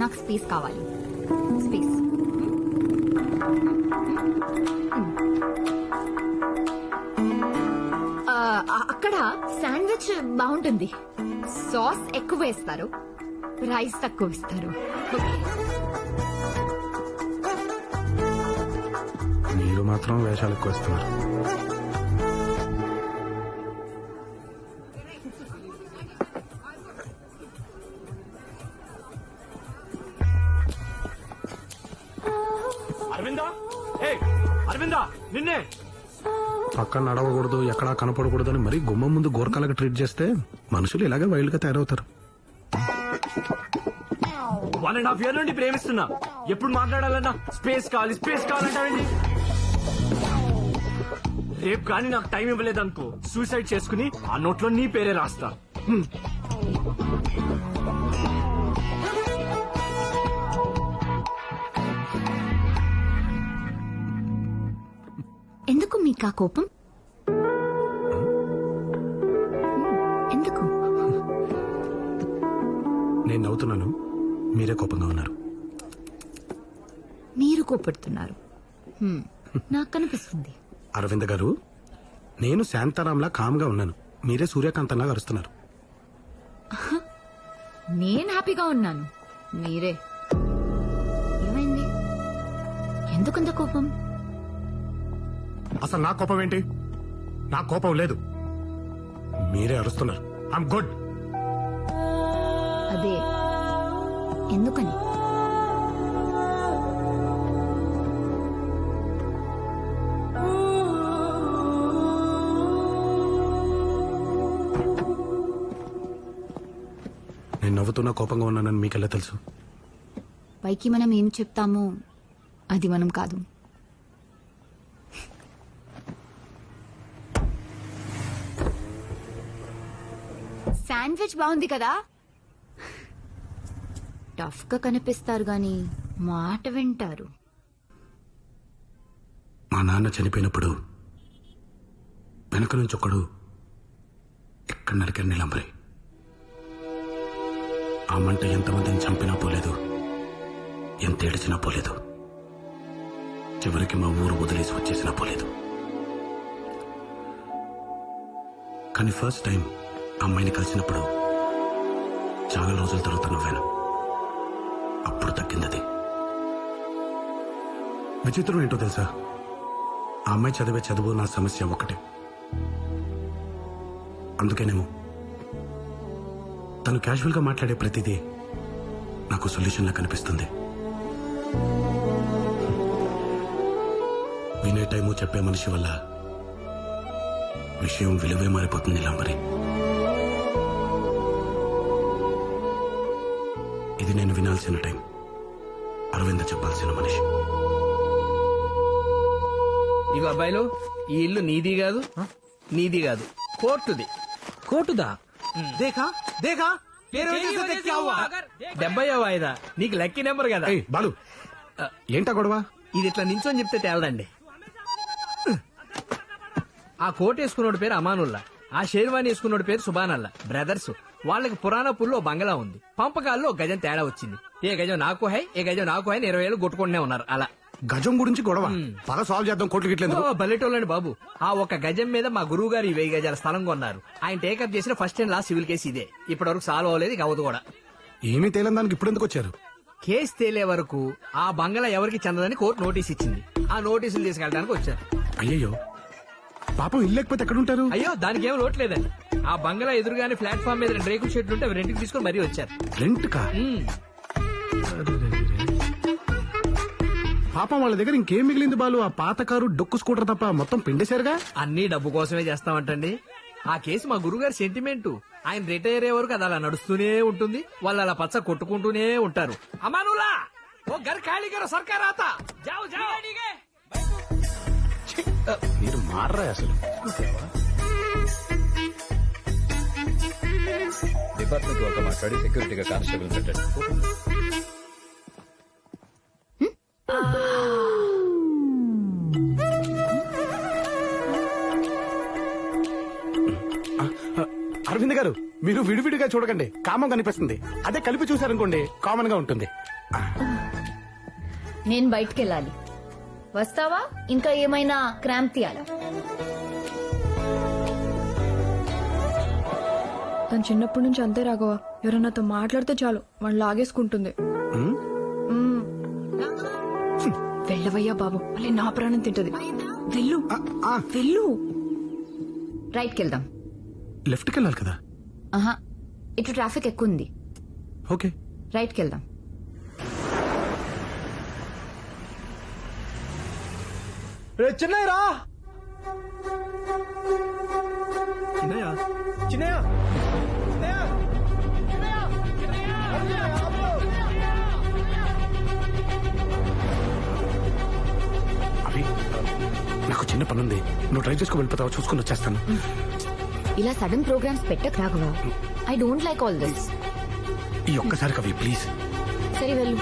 నాకు స్పేస్ కావాలి. స్పేస్. అక్కడ శాండ్విచ్ బాగుంటుంది. సాస్ ఎక్కువ వేస్తారు. రైస్ తక్కువ ఇస్తారు మీరు మాత్రం వేషాలు ఎక్కువ అరవిందా? ఏ అరవిందా నిన్నే. పక్కన నడవకూడదు ఎక్కడా కనపడకూడదు అని మరీ గుమ్మం ముందు గోరకాలకు ట్రీట్ చేస్తే మనుషులు ఇలాగే వైల్డ్గా తయారవుతారు. వన్ అండ్ హాఫ్ ఇయర్ నుండి ప్రేమిస్తున్నా. ఎప్పుడు మాట్లాడాలన్నా? స్పేస్ కావాలి స్పేస్ కావాలంటావేంటి రేపు కానీ నాకు టైం ఇవ్వలేదనుకో సూసైడ్ చేసుకుని ఆ నోట్లో నీ పేరే రాస్తా. ఎందుకు మీకు ఆ కోపం? ఎందుకు? నేను నవ్వుతున్నాను. మీరే కోపంగా ఉన్నారు. మీరు కోపడుతున్నారు. హ్మ్, నాకు కనిపిస్తుంది. అరవింద్ గారు నేను శాంతారాంలా కామ్గా ఉన్నాను. మీరే సూర్యకాంతంలా అరుస్తున్నారు. నేను హ్యాపీగా ఉన్నాను. మీరే. ఏమైంది? ఎందుకంత కోపం? అసలు నా కోపం ఏంటి? నా కోపం లేదు. మీరే అరుస్తున్నారు. ఐమ్ గుడ్ అదే. ఎందుకని? నేను నవ్వుతున్నా కోపంగా ఉన్నానని మీకెలా తెలుసు? పైకి మనం ఏం చెప్తామో అది మనం కాదు. శాండ్విచ్ బాగుంది కదా? టఫ్గా కనిపిస్తారు గాని మాట వింటారు. మా నాన్న చనిపోయినప్పుడు వెనక నుంచి ఒకడు ఎక్కడ నరికారు నీలంబరి. ఆ మంట ఎంతమందిని చంపినా పోలేదు ఎంత ఏడిచినా పోలేదు. చివరికి మా ఊరు వదిలేసి వచ్చేసినా పోలేదు. కానీ ఫస్ట్ టైం అమ్మాయిని కలిసినప్పుడు చాలా రోజుల తర్వాత నవ్వాను. అప్పుడు తగ్గిందది. విచిత్రం ఏంటో తెలుసా? ఆ అమ్మాయి చదివే చదువు నా సమస్య ఒకటే అందుకేనేమో తను క్యాజువల్గా మాట్లాడే ప్రతిదీ నాకు సొల్యూషన్లా కనిపిస్తుంది. వినే టైము చెప్పే మనిషి వల్ల విషయం విలువే మారిపోతుంది ఇలా మరి నేను వినాల్సిన టైం. అరవింద చెప్పాల్సిన మనిషి. ఇవి అబ్బాయిలు ఈ ఇల్లు నీది కాదు నీది కాదు. కోర్టుది. కోర్టుదా? దేఖా దేఖా డెబ్బయో వాయిదా నీకు లక్కీ నెంబర్ కదా? బాలు. ఏంటా గొడవ? ఇది ఇట్లా నించొని చెప్తే తేలదండి. ఆ కోట్ వేసుకున్నోడు పేరు అమానుల్లా. ఆ షేర్వాణి వేసుకున్నోడి పేరు సుబానల్లా బ్రదర్స్. వాళ్ళకి పురాణపూర్లో బంగళా ఉంది. పంపకాల్లో గజం తేడా వచ్చింది. ఏ గజం నాకు హై ఏ గజం నాకు హై అని ఇరవై ఏళ్ళు కొట్టుకుంటూనే ఉన్నారు. అలా. గజం గురించి గొడవ? పద సాల్వ్ చేద్దాం కోట్లు గిట్లేదు బల్లెటోళ్ళండి బాబు. ఆ ఒక గజం మీద మా గురువు గారు ఈ వెయ్యి గజాల స్థలం కొన్నారు. ఆయన టేకప్ చేసిన first and last civil case ఇదే. ఇప్పటి వరకు సాల్వ్ అవ్వలేదు ఇక అవ్వదు కూడా. ఏమీ తేలని దానికి ఇప్పుడు ఎందుకు వచ్చారు? కేసు తేలే వరకు ఆ బంగళా ఎవరికి చెందదని కోర్టు నోటీస్ ఇచ్చింది. ఆ నోటీసులు తీసుకెళ్ళడానికి వచ్చారు. అయ్యయ్యో. పాపం ఇల్లు లేకపోతే ఎక్కడుంటారు? అయ్యో దానికి ఏం లోట్లేదండి ఆ బంగళా ఎదురుగానే ప్లాట్ఫామ్ మీద రెండు రేకుల షెడ్లు ఉంటే అవి రెంట్కి తీసుకొని మరీ వచ్చారు. రెంట్ కా ఉమ్. పాపం వాళ్ళ దగ్గర ఇంకేం మిగిలింది బాలు? ఆ పాత కారు డొక్కు స్కూటర్ తప్ప మొత్తం పిండేశారుగా? అన్ని డబ్బు కోసమే చేస్తామంటండి. ఆ కేసు మా గురుగారి సెంటిమెంట్. ఆయన రిటైర్ అయ్యే వరకు అది అలా నడుస్తూనే ఉంటుంది. వాళ్ళు అలా పచ్చ కొట్టుకుంటూనే ఉంటారు. అమానులా! ఓ గర్ ఖాళీ గారు సర్కార్ ఆత! జాओ మీరు మారరా అసలు. డిపార్ట్మెంట్ వాళ్ళతో మాట్లాడి సెక్యూరిటీగా కానిస్టేబుల్ పెట్టండి. అరవింద్ గారు మీరు విడివిడిగా చూడకండి. కామం కనిపిస్తుంది. అదే కలిపి చూసారనుకోండి కామన్గా ఉంటుంది. నేను బయటికి వెళ్ళాలి వస్తావా? ఇంకా ఏమైనా క్రాంప్ తీయాలా? తను చిన్నప్పటి నుంచి అంతే రాఘవ. ఎవరన్నాతో మాట్లాడితే చాలు వాళ్ళు లాగేసుకుంటుంది. మ్మ్. వెళ్ళవయ్యా బాబు మళ్ళీ నా ప్రాణం తింటది. వెళ్ళు ఆ. వెళ్ళు. రైట్కి వెళ్దాం. లెఫ్ట్కి వెళ్ళాలి కదా? ఆహా ఇటు ట్రాఫిక్ ఎక్కువ ఉంది ఓకే. రైట్కి వెళ్దాం. చిన్నయ్య రా! చిన్నయ్య? అవి చిన్న పని ఉంది నువ్వు ట్రై చేసుకో వెళ్ళిపోతావా? చూసుకుని వచ్చేస్తాను. ఇలా సడన్ ప్రోగ్రామ్స్ పెట్టక Raghava. I don't like all this ఈ ఒక్కసారి కవి ప్లీజ్ సరే వెళ్ళు.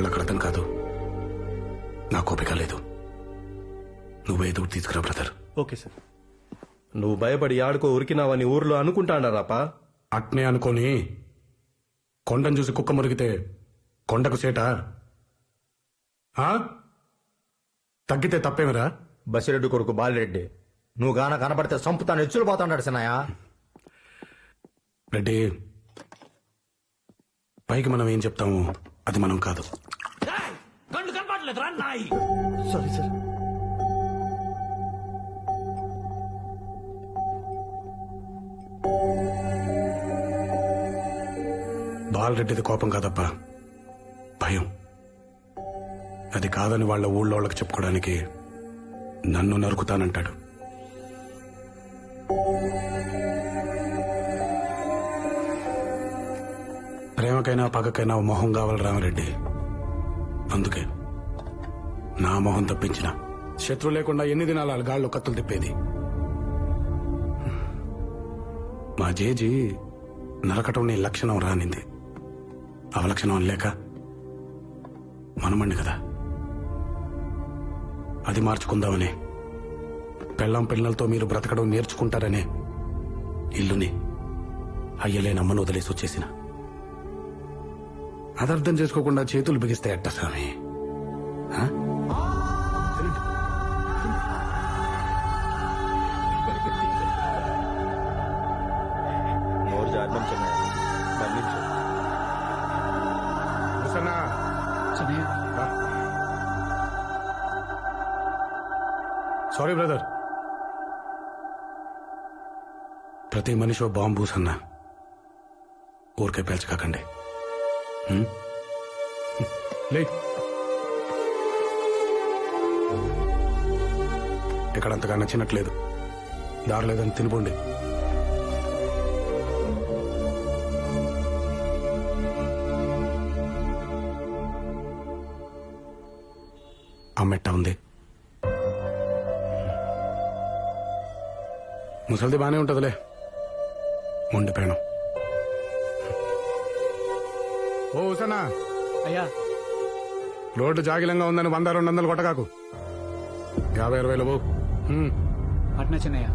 వాళ్ళకి అర్థం కాదు. నా కోపిక లేదు. నువ్వేదో తీసుకురా బ్రదర్. Okay sir. నువ్వు భయపడి ఆడుకో ఉరికినావని ఊర్లో అనుకుంటాండారాపా? అట్నే అనుకోని కొండను చూసి కుక్క మురిగితే కొండకు సేట? ఆ? తగ్గితే తప్పేమిరా? బసిరెడ్డి కొడుకు బాలిరెడ్డి. నువ్వు గాన కనపడితే సంపుతాను ఎచ్చులు పోతాడు సినాయా రెడ్డి పైకి మనం ఏం చెప్తాము? అది మనం కాదు. కళ్ళు కనపడలేదు రా నాయి సారీ సార్ బాలరెడ్డిది కోపం కాదప్పా భయం. అది కాదని వాళ్ళ ఊళ్ళో వాళ్ళకి చెప్పుకోవడానికి నన్ను నరుకుతానంటాడు. ప్రేమకైనా పగకైనా మొహం కావాలి రామరెడ్డి. అందుకే నా మొహం తప్పించిన. శత్రు లేకుండా ఎన్ని దినాలు వాళ్ళ గాళ్ళు కత్తులు తిప్పేది? మా జేజీ నరకటం నీ లక్షణం రానింది. అవలక్షణం లేక మనమండి కదా. అది మార్చుకుందామని. పెళ్ళం పిల్లలతో మీరు బ్రతకడం నేర్చుకుంటారనే ఇల్లుని అయ్యలేనమ్మను వదిలేసి వచ్చేసినా. అదర్థం చేసుకోకుండా చేతులు బిగిస్తే ఎట్ట స్వామి. సారీ బ్రదర్ ప్రతి మనిషి ఓ బాంబు సన్నా. ఊరికే పేల్చకాకండి? లే. ఇక్కడ అంతగా నచ్చినట్లేదు. దారి లేదని తినిపోండి అమ్మెట్ట ఉంది. ముసలిది బానే ఉంటదిలే. మొండి ఓ ఉసనా అయ్యా. రోడ్డు జాగిలంగా ఉందని వంద రెండు వందలు కొట్టగాకు యాభై అరవైలో బో హ్మ్. అట్నా చిన్నయ్య.